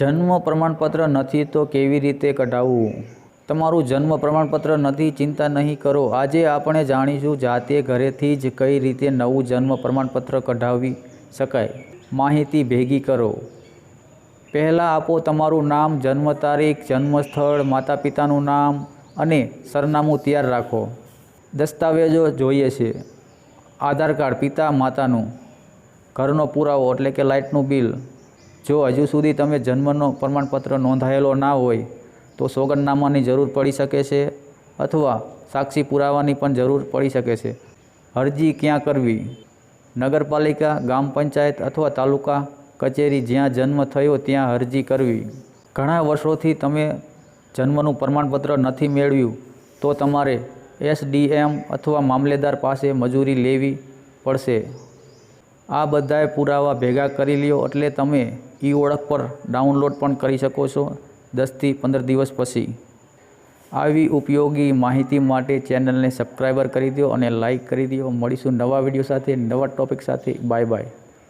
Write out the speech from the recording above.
જન્મ પ્રમાણપત્ર નથી તો કેવી રીતે કઢાવવું? તમારું જન્મ પ્રમાણપત્ર નથી, ચિંતા નહીં કરો. આજે આપણે જાણીશું જાતે ઘરેથી જ કઈ રીતે નવું જન્મ પ્રમાણપત્ર કઢાવી શકાય. માહિતી ભેગી કરો. પહેલાં આપો તમારું નામ, જન્મ તારીખ જન્મ સ્થળ માતા પિતાનું નામ અને સરનામું તૈયાર રાખો. દસ્તાવેજો જોઈએ છે. આધાર કાર્ડ પિતા, માતાનું. ઘરનો પુરાવો એટલે કે લાઇટનું બિલ. જો હજુ સુધી તમે જન્મનો પ્રમાણપત્ર નોંધાયેલો ના હોય, તો સોગંદનામાની જરૂર પડી શકે છે અથવા સાક્ષી પુરાવાની પણ જરૂર પડી શકે છે. અરજી ક્યાં કરવી? નગરપાલિકા ગ્રામ પંચાયત અથવા તાલુકા કચેરી જ્યાં જન્મ થયો ત્યાં અરજી કરવી. ઘણા વર્ષોથી તમે જન્મનું પ્રમાણપત્ર નથી મેળવ્યું, તો તમારે એસડીએમ અથવા મામલેદાર પાસે મજૂરી લેવી પડશે. આ બધાએ પુરાવા ભેગા કરી લ્યો એટલે તમે ઈ ઓળખ પર ડાઉનલોડ પણ કરી શકો છો દસથી પંદર દિવસ પછી. આવી ઉપયોગી માહિતી માટે ચેનલને સબસ્ક્રાઈબર કરી દો અને લાઈક કરી દો મળીશું નવા વીડિયો સાથે, નવા ટોપિક સાથે. Bye bye.